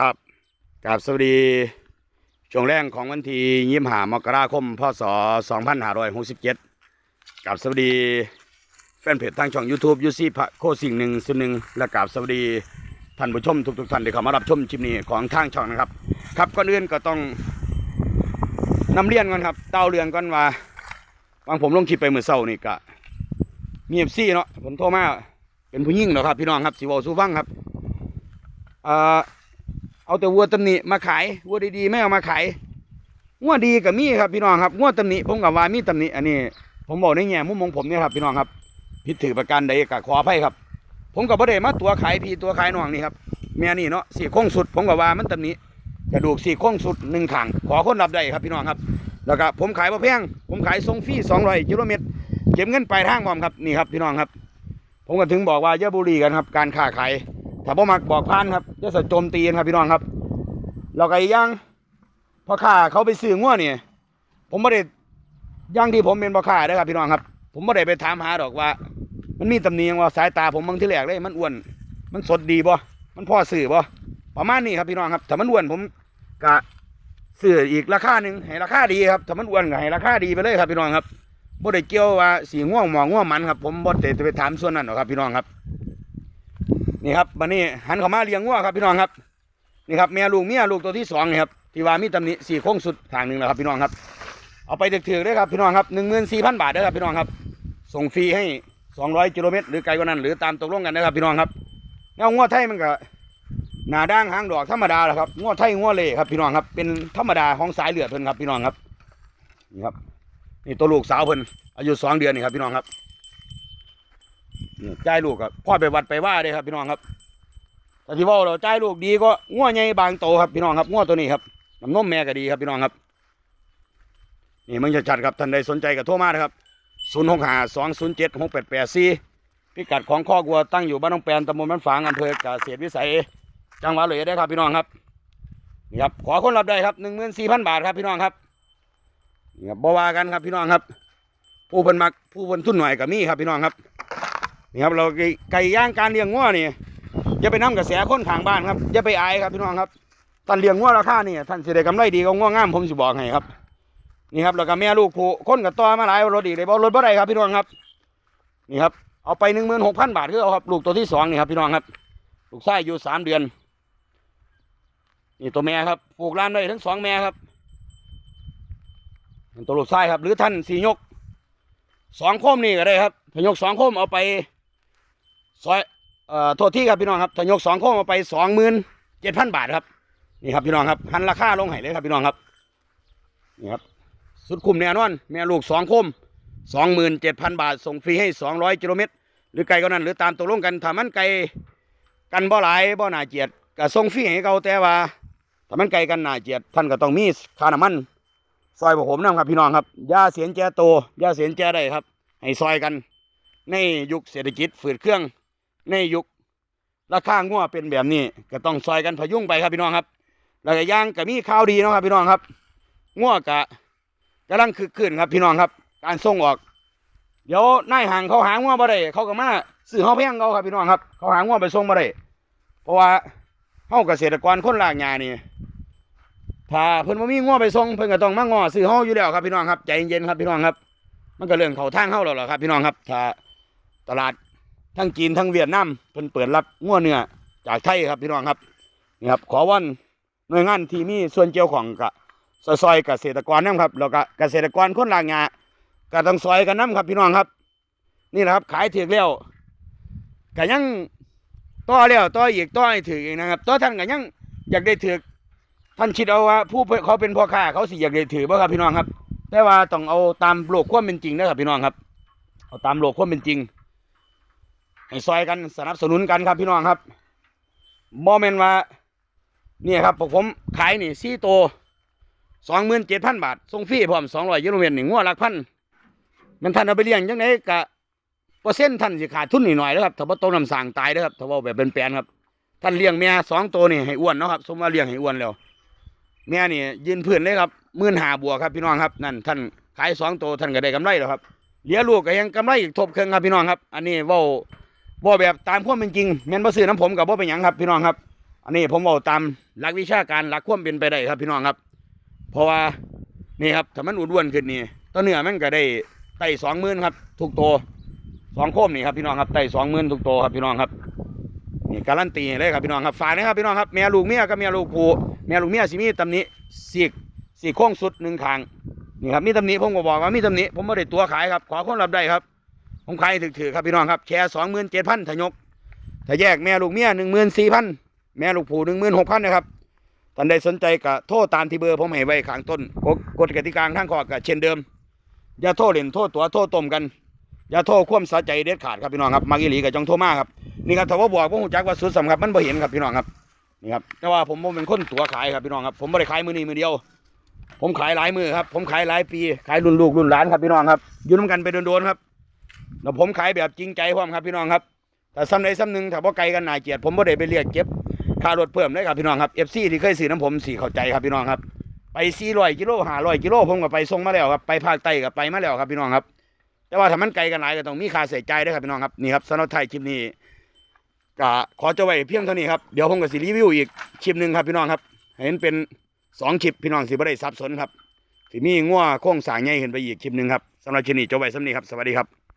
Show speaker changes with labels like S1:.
S1: ครับกราบสวัสดีช่วงแรกของวันที่ยี่หามกราคมพศ2567กราบเจ็ดกับสวัสดีแฟนเพจทางช่อง YouTube ยูซี่พระโคสิ่งหนึ่งส่วนหนึ่งและกราบสวัสดีท่านผู้ชมทุกๆท่านที่เข้ามารับชมคลิปนี้ของทางช่องนะครับ ครับก่อนอื่นก็ต้องนำเรียนก่อนครับ เต้าเรือนก่อนว่าบางผมลงคลิปไปเมื่อเช้านี่ก็มีเอฟซีเนาะผมโทรมาเป็นผู้หญิงเนาะครับพี่น้องครับสิเวอสู้ฟังครับอ่อ เอาแต่วัวตำหนิมาขายวัวดีๆไม่เอามาขายงัวดีกับมีครับพี่น้องครับงัวตำหนิผมกับว่ามีตำหนิอันนี้ ผมบอกในแง่มุมมองผมเนี่ยครับพี่น้องครับผิดถือประการใดกับขออภัยครับ ผมกับประเดมาตัวขายพี่ตัวขายน้องนี่ครับแม่นี่เนาะสี่โค้งสุด ผมกับว่ามันตำหนิกระดูกสี่โค้งสุดหนึ่งขางขอคนรับได้ครับพี่น้องครับแล้วก็ผมขายบ่แพงผมขายทรงฟรีสองร้อยกิโลเมตรเก็บเงินปลายทางพร้อมครับนี่ครับพี่น้องครับ ผมก็ถึงบอกว่าอย่าบุรีกันครับ การค้าขาย ถ้าบ่มักบอกพานครับจะสะโจมตีนครับพี่น้องครับเราก็อีกอย่างพ่อค้าเขาไปซื้องัวนี่ผมไม่ได้ย่างที่ผมเป็นพ่อค้าเด้ครับพี่น้องครับ ผมไม่ได้ไปถามหาดอกว่า มันมีตำหนิหยังว่าสายตาผมบางที่แรกเลยมันอ้วน มันสดดีบ่มันพ่อสื่อบ่ประมาณนี้ครับพี่น้องครับถ้ามันอ้วนผมกะซื้ออีกราคาหนึ่งให้ราคาดีครับถ้ามันอ้วนก็ให้ราคาดีไปเลยครับพี่น้องครับบ่ได้เกี่ยวว่าสีง่วงหมองง่วงมันครับผมบ่ได้ไปถามส่วนนั้นหรอกครับพี่น้องครับ นี่ครับบันนี้หันเข้ามาเลี้ยงวัวครับพี่น้องครับนี่ครับแม่ลูกเมียลูกตัวที่สองนี่ครับที่ว่ามีตำหนิสี่โค้งสุดทางหนึ่งแล้วครับพี่น้องครับ เอาไปถือๆด้วยครับพี่น้องครับหนึ่งหมื่นสี่พันบาทเด้ครับพี่น้องครับ ส่งฟรีให้สองร้อยกิโลเมตรหรือไกลกว่านั้น หรือตามตกลงกันนะครับพี่น้องครับแล้วงัวไทยมันก็หน้าด่างหางดอกธรรมดาแหละครับงัวไทยงัวเล่ครับพี่น้องครับ เป็นธรรมดาของสายเลือดเพิ่นครับพี่น้องครับนี่ครับนี่ตัวลูกสาวเพิ่นอายุสองเดือนนี่ครับพี่น้องครับ จ่ายลูกครับพ่อไปวัดไปว่าเลยครับ พี่น้องครับแต่ที่ว่าเราจ่ายลูกดีก็ง้อใหญ่บางโตครับพี่น้องครับง้อตัวนี้ครับน้ำนมแม่ก็ดีครับพี่น้องครับ นี่มึงจะจัดครับท่านใดสนใจกับโทรมานะครับศูนย์หกห้าสองศูนย์เจ็ดหกแปดแปดสี่พิกัดของข้อกัวตั้งอยู่บ้านน้องแปนตำบลบ้านฝางอำเภอกเกษตรวิสัย จังหวัดเลยได้ครับพี่น้องครับนี่ครับขอคนรับได้ครับหนึ่งหมื่นสี่พันบาทครับพี่น้องครับนี่ครับบว่ากันครับพี่น้องครับ ผู้เพิ่นมักผู้เพิ่นทุนหน่อยกับมี่ครับพี่น้องครับ นี่ครับเราไก่ย่างการเลี้ยงงัวนี่อย่าไปนํกระแสคนข้างบ้านครับอย่าไปอายครับพี่น้องครับท่านเลี้ยงงัวราคานี่ท่านเสิได้กำไรดีกว่างัวงามผมสิบอกให้ครับนี่ครับแล้วก็แม่ลูกผู้คนกับต่อมาหลายรถอีกเลยบ่รถบ่ได้ครับพี่น้องครับ นี่ครับเอาไปหนึ่งหมื่นหกพันบาทคือเอาครับลูกตัวที่สองนี่ครับพี่น้องครับลูกไส้อยู่สามเดือนนี่ตัวแม่ครับปลูกร้านได้ทั้งสองแม่ครับเป็นตัวลูกไส้ครับ หรือท่านสียกสองโคมนี่ก็ได้ครับถ้ายกสองโคมเอาไป ซอยเอ่อโทษที่ครับพี่น้องครับถ้ายกสองโคมเอาไปสองหมื่นเจ็ดพันบาทครับนี่ครับพี่น้องครับหันราคาลงให้เลยครับพี่น้องครับนี่ครับสุดคุ้มแน่นอนแม่ลูกสองโคมสองหมื่นเจ็ดพันบาท ส่งฟรีให้สองร้อยกิโลเมตร หรือไกลกว่านั้น หรือตามตกลงกันถ้ามันไกลกันบ่หลายบ่หนาเจียดก็ส่งฟรีให้เขาแต่ว่าถ้ามันไกลกันหนาเจียดท่านก็ต้องมีค่าน้ำมันซอยผมนะครับพี่น้องครับยาเสียนแจโตยาเสียนแจได้ครับ ให้ซอยกัน ในยุคเศรษฐกิจฝืดเครื่อง ในยุคราคางัวเป็นแบบนี้ ก็ต้องซอยกันพยุงไปครับพี่น้องครับ แล้วก็ย่างก็มีข่าวดีเนาะครับพี่น้องครับงัวกะกำลังคึกคืนครับพี่น้องครับ การส่งออก เดี๋ยวนายหางเขาหางัวบ่ได้เขาก็มาซื้อเฮาแพงเขาครับพี่น้องครับ เขาหางัวไปส่งบ่ได้เพราะว่าเฮาเกษตรกรคนลากหญ้านี่ถ้าเพิ่นบ่มีง้อไปส่งเพิ่นก็ต้องมาง้อซื้อเฮาอยู่แล้วครับพี่น้องครับใจเย็นครับพี่น้องครับ มันก็เรื่องเขาทางเฮาแล้วล่ะครับ พี่น้องครับ ถ้าตลาด ทั้งจีนทั้งเวียดนามเพิ่นเปิดรับง้อเนื้อจากไทยครับพี่น้องครับนี่ครับ ขอวันหน่วยงานที่มีส่วนเกี่ยวของกับซอยๆเกษตรกรนํครับแล้วก็เกษตรกรคนลางงาก็ต้องซอยกันนํครับพี่น้องครับ นี่แหละครับขายถึกแล้วก็ยังต่อแล้วต่ออีกต่อให้ถึกอีกนะครับต่อท่านก็ยังอยากได้ถึกท่านคิดเอาว่าผู้เขาเป็นพ่อค้าเขาสิอยากได้ถือบ่ครับพี่น้องครับ แต่ว่าต้องเอาตามโลกความเป็นจริงนะครับพี่น้องครับ เอาตามโลกความเป็นจริง ให้ซอยกันสนับสนุนกันครับพี่น้องครับบอมเมนว่าเนี่ยครับพวกผมขายนี่สี่ตัวสองหมื่นเจ็ดพันบาทส่งฟรีพร้อมสองร้อยกิโลเมตรหนึ่งงัวหลักพันมันท่านเอาไปเลี้ยงยังไงกะเปอร์เซ็นต์ท่านสิขาดทุนนิดหน่อยนะครับถ้าว่าต้มน้ำสางตายนะครับถ้าว่าแบบเป็นแปลนครับ ท่านเลี้ยงแม่สองตัวนี่ให้อ้วนเนาะครับ สมว่าเลี้ยงให้อ้วนแล้วแม่นี่ยืนพื้นเลยครับมื่นหาบัวครับพี่น้องครับนั่นท่านขายสองตัวท่านก็ได้กำไรแล้วครับเหลี้ยลูกก็ยังกำไรอีกทบเครื่องครับพี่น้องครับ อันนี้ว่า เว่แบบตามความเป็นจริงแม่นบ่ซื้อน้ำผมกับบ่เป็นหยังครับ พี่น้องครับ อันนี้ผมบอกตามหลักวิชาการหลักความเป็นไปได้ครับ พี่น้องครับ เพราะว่านี่ครับถ้ามันอ้วนขึ้นนี่ตัวเนื้อมันก็ได้ไต่สองหมื่นครับ ทุกตัวสองโคมนี่ครับพี่น้องครับไต่สองหมื่นทุกตัวครับพี่น้องครับนี่การันตีเลยครับพี่น้องครับฝากนะครับพี่น้องครับแม่ลูกเมียกับแม่ลูกผูแม่ลูกเมียสิมีตำหนิสีกสี่โค้งสุดหนึ่งคางนี่ครับมีตำหนิผมก็บอกว่ามีตำหนิผมไม่ได้ตัวขายครับขอคนรับได้ครับ ผมขายถือๆครับพี่น้องครับแค่สองหมื่นเจ็ดพันทยกถ้าแยกแม่ลูกเมียหนึ่งหมื่นสี่พันแม่ลูกผูหนึ่งหมื่นหกพันนะครับท่านใดสนใจก็โทษตามที่เบอร์ผมให้ไว้ข้างต้นกฎกฎกติกาทางข้อก็เช่นเดิม อย่าโทษเล่นโทษตัวโทษต้มกัน อย่าโทษความสะใจเด็ดขาดครับพี่น้องครับมากิลีกับจงโทมาครับนี่ครับถ้าว่าบอกว่าหูจักว่าสุดสำครับมันบ่เห็นครับพี่น้องครับนี่ครับแต่ว่าผมบ่เป็นคนตัวขายครับพี่น้องครับผมไม่ได้ขายมือนี้มือเดียว ผมขายหลายมือครับผมขายหลายปีขายรุ่นลูกรุ่นหลานครับพี่น้องครับยู่น้ำกันไปโดนๆครับ แล้วผมขายแบบจริงใจพร้อมครับพี่น้องครับแต่ซ้ำใดซ้ำหนึ่งถ้าว่าไกลกันหนาเกียดผมบ่ได้ไปเรียกเก็บค่ารถเพิ่มเลยครับพี่น้องครับเอฟซีที่เคยซื้อน้ำผมสี่เข้าใจครับพี่น้องครับไปสี่ร้อยกิโลห้าร้อยกิโลผมก็ไปส่งมาแล้วครับไปภาคใต้ก็ไปมาแล้วครับพี่น้องครับ แต่ว่าถ้ามันไกลกันหลายก็ต้องมีค่าใส่ใจด้วยครับพี่น้องครับนี่ครับสำหรับไทยคลิปนี้ก็ขอจะไว้เพียงเท่านี้ครับเดี๋ยวผมก็สิรีวิวอีกคลิปหนึ่งครับพี่น้องครับ เห็นเป็นสองคลิปพี่น้องสิบ่ได้สับสนครับสิมีงัวโค้งสร้างใหญ่ขึ้นไปอีกคลิปหนึ่งครับสำหรับคลิปนี้จบไว้สำนี้ครับสวัสดีครับ